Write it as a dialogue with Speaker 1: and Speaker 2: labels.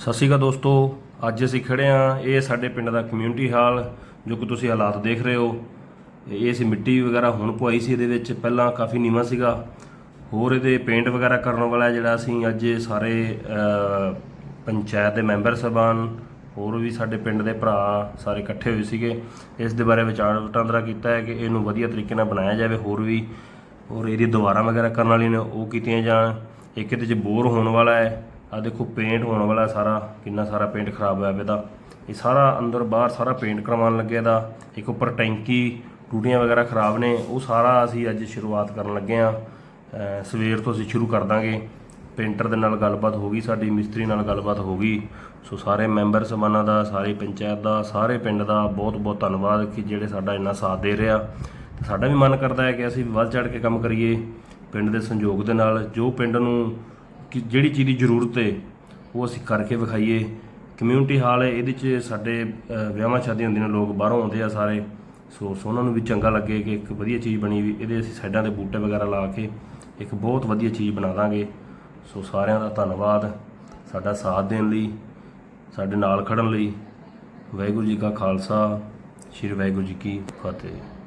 Speaker 1: ਸਤਿ ਸ਼੍ਰੀ ਅਕਾਲ ਦੋਸਤੋ, ਅੱਜ ਅਸੀਂ ਖੜੇ ਆ ਇਹ ਸਾਡੇ ਪਿੰਡ ਦਾ ਕਮਿਊਨਿਟੀ ਹਾਲ, ਜੋ ਕਿ ਤੁਸੀਂ ਹਾਲਾਤ ਦੇਖ ਰਹੇ ਹੋ। ਇਹ ਅਸੀਂ ਮਿੱਟੀ ਵਗੈਰਾ ਹੁਣ ਪਵਾਈ ਸੀ ਇਹਦੇ ਵਿੱਚ, ਪਹਿਲਾਂ ਕਾਫੀ ਨੀਵਾਂ ਸੀਗਾ। ਹੋਰ ਇਹਦੇ ਪੇਂਟ ਵਗੈਰਾ ਕਰਨ ਵਾਲਾ ਜਿਹੜਾ ਅਸੀਂ ਅੱਜ ਸਾਰੇ ਪੰਚਾਇਤ ਦੇ ਮੈਂਬਰ ਸਭਾਨ ਹੋਰ ਵੀ ਸਾਡੇ ਪਿੰਡ ਦੇ ਭਰਾ ਸਾਰੇ ਇਕੱਠੇ ਹੋਏ ਸੀਗੇ। ਇਸ ਦੇ ਬਾਰੇ ਵਿਚਾਰ ਵਟਾਂਦਰਾ ਕੀਤਾ ਹੈ ਕਿ ਇਹਨੂੰ ਵਧੀਆ ਤਰੀਕੇ ਨਾਲ ਬਣਾਇਆ ਜਾਵੇ, ਹੋਰ ਵੀ, ਹੋਰ ਇਹਦੀ ਦੁਬਾਰਾ ਵਗੈਰਾ ਕਰਨ ਵਾਲੀ ਨੇ ਉਹ ਕੀਤੀਆਂ ਜਾਣ। ਇੱਕ ਇਹਦੇ 'ਚ ਬੋਰ ਹੋਣ ਵਾਲਾ ਹੈ। ਆ ਦੇਖੋ ਪੇਂਟ ਹੋਣ ਵਾਲਾ ਸਾਰਾ, ਕਿੰਨਾ ਸਾਰਾ ਪੇਂਟ ਖਰਾਬ ਹੋਇਆ ਪਿਆ ਇਹਦਾ। ਇਹ ਸਾਰਾ ਅੰਦਰ ਬਾਹਰ ਸਾਰਾ ਪੇਂਟ ਕਰਵਾਉਣ ਲੱਗੇ ਇਹਦਾ। ਇੱਕ ਉੱਪਰ ਟੈਂਕੀ, ਟੂਟੀਆਂ ਵਗੈਰਾ ਖਰਾਬ ਨੇ, ਉਹ ਸਾਰਾ ਅਸੀਂ ਅੱਜ ਸ਼ੁਰੂਆਤ ਕਰਨ ਲੱਗੇ ਆ। ਸਵੇਰ ਤੋਂ ਅਸੀਂ ਸ਼ੁਰੂ ਕਰ ਦਾਂਗੇ। ਪੇਂਟਰ ਦੇ ਨਾਲ ਗੱਲਬਾਤ ਹੋ ਗਈ, ਸਾਡੀ ਮਿਸਤਰੀ ਨਾਲ ਗੱਲਬਾਤ ਹੋ ਗਈ। ਸੋ ਸਾਰੇ ਮੈਂਬਰ ਸਮਾਨਾਂ ਦਾ, ਸਾਰੇ ਪੰਚਾਇਤ ਦਾ, ਸਾਰੇ ਪਿੰਡ ਦਾ ਬਹੁਤ ਬਹੁਤ ਧੰਨਵਾਦ ਕਿ ਜਿਹੜੇ ਸਾਡਾ ਇੰਨਾ ਸਾਥ ਦੇ ਰਿਹਾ ਤੇ ਸਾਡਾ ਵੀ ਮਨ ਕਰਦਾ ਹੈ ਕਿ ਅਸੀਂ ਵੱਧ ਚੜ ਕੇ ਕੰਮ ਕਰੀਏ। ਪਿੰਡ ਦੇ ਸੰਯੋਗ ਦੇ ਨਾਲ ਜੋ ਪਿੰਡ ਨੂੰ ਕਿ ਜਿਹੜੀ ਚੀਜ਼ ਦੀ ਜ਼ਰੂਰਤ ਹੈ ਉਹ ਅਸੀਂ ਕਰਕੇ ਵਿਖਾਈਏ। ਕਮਿਊਨਿਟੀ ਹਾਲ ਹੈ ਇਹਦੇ 'ਚ ਸਾਡੇ ਵਿਆਹਾਂ ਸ਼ਾਦੀਆਂ ਹੁੰਦੀਆਂ ਨੇ, ਲੋਕ ਬਾਹਰੋਂ ਆਉਂਦੇ ਆ ਸਾਰੇ। ਸੋ ਸੋ ਉਹਨਾਂ ਨੂੰ ਵੀ ਚੰਗਾ ਲੱਗੇ ਕਿ ਇੱਕ ਵਧੀਆ ਚੀਜ਼ ਬਣੀ ਵੀ, ਇਹਦੇ ਅਸੀਂ ਸਾਈਡਾਂ ਦੇ ਬੂਟੇ ਵਗੈਰਾ ਲਾ ਕੇ ਇੱਕ ਬਹੁਤ ਵਧੀਆ ਚੀਜ਼ ਬਣਾ ਦਾਂਗੇ। ਸੋ, ਸਾਰਿਆਂ ਦਾ ਧੰਨਵਾਦ ਸਾਡਾ ਸਾਥ ਦੇਣ ਲਈ, ਸਾਡੇ ਨਾਲ ਖੜਨ ਲਈ। ਵਾਹਿਗੁਰੂ ਜੀ ਕਾ ਖਾਲਸਾ, ਸ੍ਰੀ ਵਾਹਿਗੁਰੂ ਜੀ ਕੀ ਫਤਿਹ।